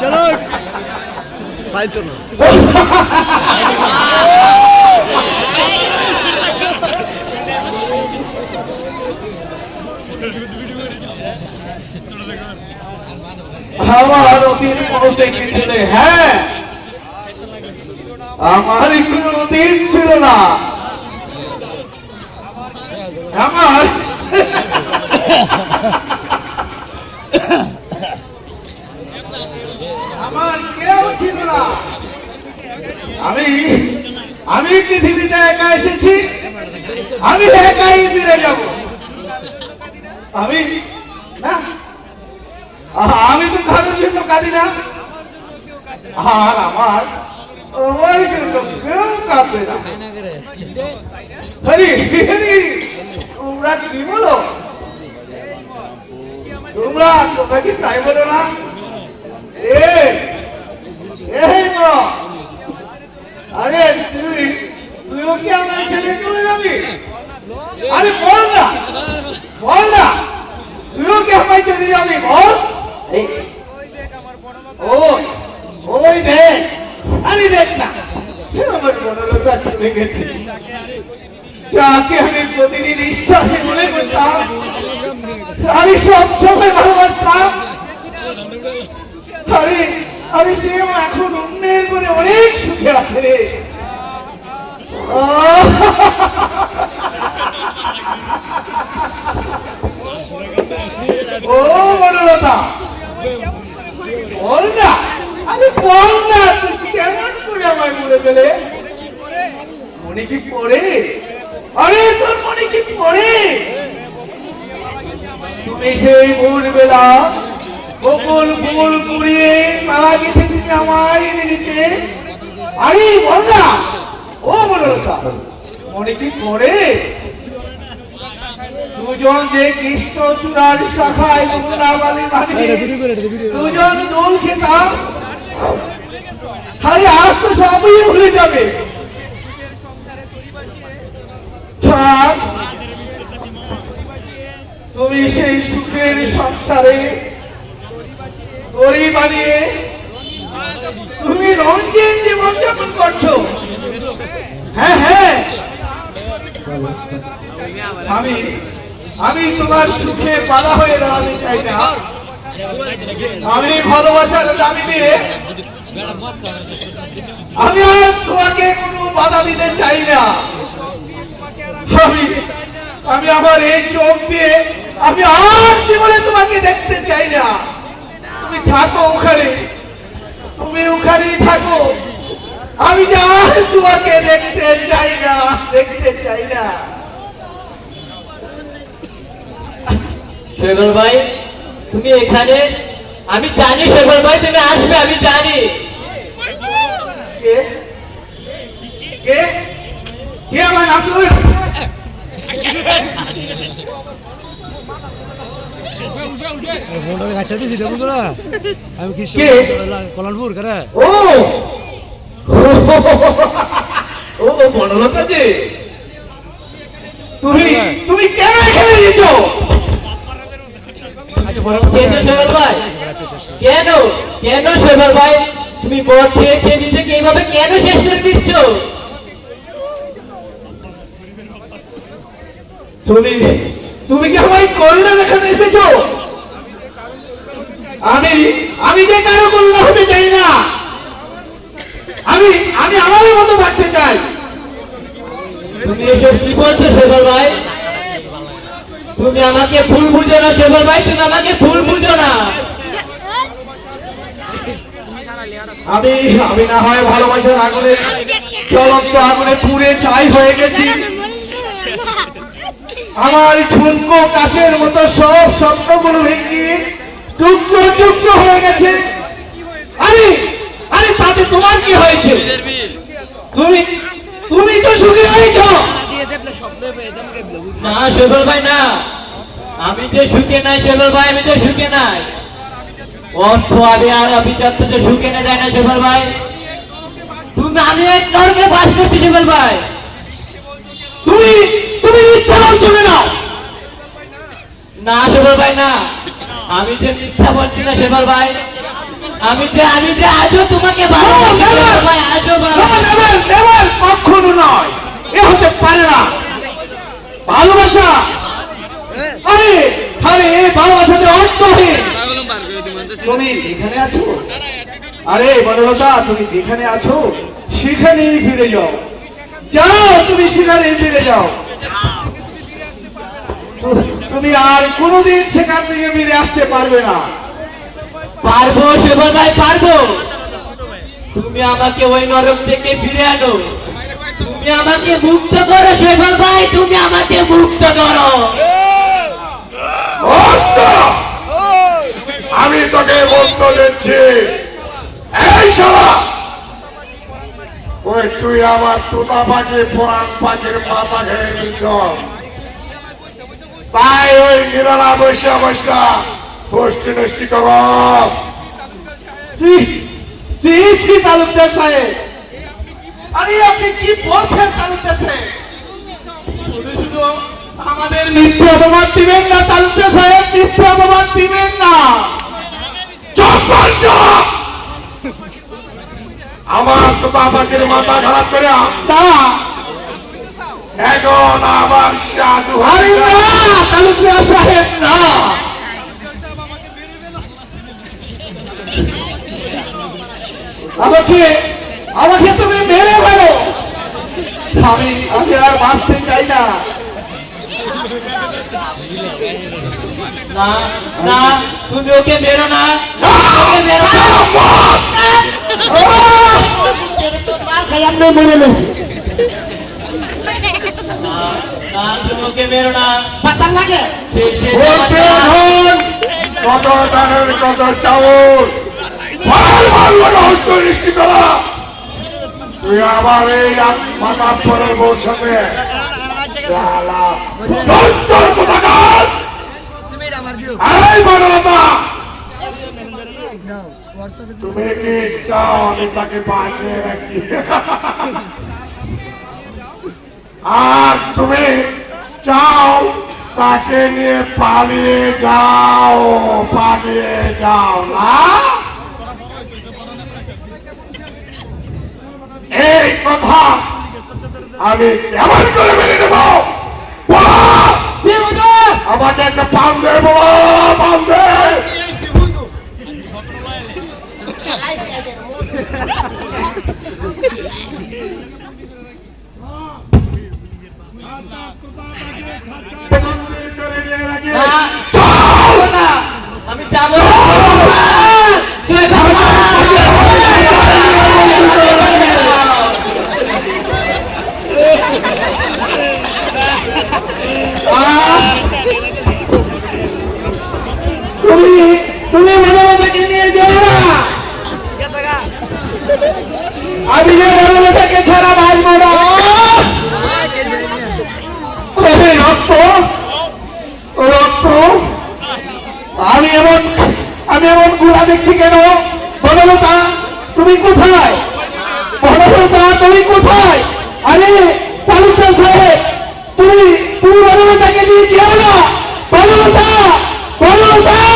চলো। সাইড না আমার অতীত বলতে কিছু নেই। হ্যাঁ। আমার কোনো অতীত ছিল না। আমার আমার কেউ ছিল না। আমি আমি পৃথিবীতে একা এসেছি, আমি একাই ফিরে যাব। আমি, না? আমি তো কারোর জন্য কাঁদি না। আর আমার আমার জন্য কেউ কাঁদবে না। হরি তোমরা কি বলো তোমরা তোমরা কি তাই বলো না? আরে তুই তুইও কি আমার চলে যাবি বল না তুইও কি চলে যাবি বল এই, ওই দেখ আরে দেখ না আমার মনোরথা চলে গেছে যাকে বিশ্বাসে মনে করতাম আমি সব সময় ভালোবাসতাম আরে আরে সেও এখন অন্যের করে অনেক সুখে আছে রে। ও বনলতা বল না আরে বল না তুই কেমন করে আমায় বলে দিলে? মনে কি পড়ে? আরে তোর মনে কি পড়ে? তুমি সেই ভোরবেলা বকুল ফুল কুড়িয়ে মালা গেঁথে দিতে আমায় এনে দিতে আরে বল না ও বনলতা মনে কি পড়ে দুজন যে কৃষ্ণ চূড়ার শাখায় করে ভিডিও দুজন দোল খেতাম। আরে আজ তো সবই ভুলে যাবে। তুমি সেই সুখের সংসারে গড়ি বানিয়ে তুমি রঞ্জিন জীবন যাপন করছ। হ্যাঁ হ্যাঁ। আমি আমি তোমার সুখে বাধা হয়ে দাঁড়াতে চাই না। আমি ভালোবাসার দাবি দিয়ে আমি আর তোমাকে কোনো বাধা দিতে চাই না। আমি আমি আমার এই চোখ দিয়ে আমি আর জীবনে তোমাকে দেখতে চাই না। তুমি থাকো ওখানে। তুমি ওখানেই থাকো। আমি যে তোমাকে দেখতে চাই না দেখতে চাই না। শৈবল ভাই তুমি এখানে? আমি জানি শৈবল ভাই তুমি আসবে আমি জানি। কে? কে? কে আমার নাম তুই ফোনটা দিছি এটা না আমি কি? কে? কলানপুর ও! ও বনলতা যে। তুমি তুমি কেন এখানে এসেছ? আচ্ছা কেন? শৈবল ভাই? তুমি মদ খেয়ে খেয়ে নিজেকে এইভাবে কেন শেষ করে দিচ্ছ? তুমি তুমি কি আমায় করুণা দেখাতে এসেছ? আমি আমি যে কারও করুণা হতে চাই না। আমি আমি আমার মতো থাকতে চাই। তুমি এসব কি বলছো শৈবল ভাই? তুমি আমাকে ভুল বুঝো না শৈবল ভাই তুমি আমাকে ভুল বুঝো না। আমি আমি না হয় ভালোবাসার আগুনে জ্বলন্ত আগুনে পুড়ে চাই হয়ে গেছি। আমার ঝুমকো কাচের মতো সব স্বপ্নগুলো ভেঙে টুকরো টুকরো হয়ে গেছে। আরে আরে তাতে তোমার কি হয়েছে? তুমি তুমি তো সুখী হয়েছো। না শৈবল ভাই না। আমি যে সুখে নাই শৈবল ভাই আমি যে সুখে নাই। অর্থ আবে আর অভিজাত যে সুখে না যায় না শৈবল ভাই। তুমি আমি এক নরকে বাস করছি শৈবল ভাই। তুমি তুমি মিথ্যা বলছো কেন? না শৈবল ভাই না। আমি যে মিথ্যা বলছি না সেবার ভাই আমি যে আমি যে আজও তোমাকে কখনো নয়। এ হতে পারে না। ভালোবাসা? আরে আরে এই ভালোবাসাতে অর্থহীন তুমি যেখানে আছো? আরে বনলতা তুমি যেখানে আছো সেখানেই ফিরে যাও। যাও তুমি সেখানেই ফিরে যাও। তুমি আর কোনোদিন সেখান থেকে ফিরে আসতে পারবে না। পারব শৈবাল ভাই পারব। তুমি আমাকে ওই নরক থেকে ফিরে আনো। তুমি আমাকে মুক্ত করো শৈবাল ভাই তুমি আমাকে মুক্ত করো। আমি তোকে বলতে দিচ্ছি। এই শালা! ওই তুই আমার তোতা পাখি পুরাণ পাখির মাথা খেয়ে নিছ তাই ওই নিরালা বৈশা বৈশা পুষ্টি নষ্টি করস সি সি সি তালুকদার সাহেব। আরে আপনি কি বলছেন তালুকদার সাহেব? শুধু শুধু আমাদের মিথ্যে অপমান দিবেন না তালুকদার সাহেব মিথ্যে অপমান দিবেন না। কর আমার তো পাখির মাথা খারাপ করে না। এখন আবার সাধু আরে না তালুকদার সাহেব না। আমাকে আমাকে তুমি মেরে ফেলো। আমি আমি আর বাঁচতে চাই না। না না তুমি ওকে মেরো না। ওকে মেরো না। আপনি মরে নেই না পাতাল লাগে। কত দানের কত চাউল ভালো ভালো হস্ত সৃষ্টি করা তুই আবার এই মাথা পরের বউর মানবতা! তুমি কি চাও আমি তাকে বাঁচিয়ে রাখি? আর তুমি চাও তাকে নিয়ে পালিয়ে যাও পালিয়ে যাও না? এই কথা আমি কেমন করে মেনে নেব! আমাকে একটা পান দে বলো পান দে। আমি যে বনলতাকে ছাড়া বাঁচব না। তবে রক্ত রক্ত। আমি এমন আমি এমন গুড়া দেখছি কেন? বনলতা, তুমি কোথায়? বনলতা, তুমি কোথায়? আরে তালুকদার সাহেব, তুমি তুমি বনলতাকে নিয়ে যাও না। বনলতা বনলতা!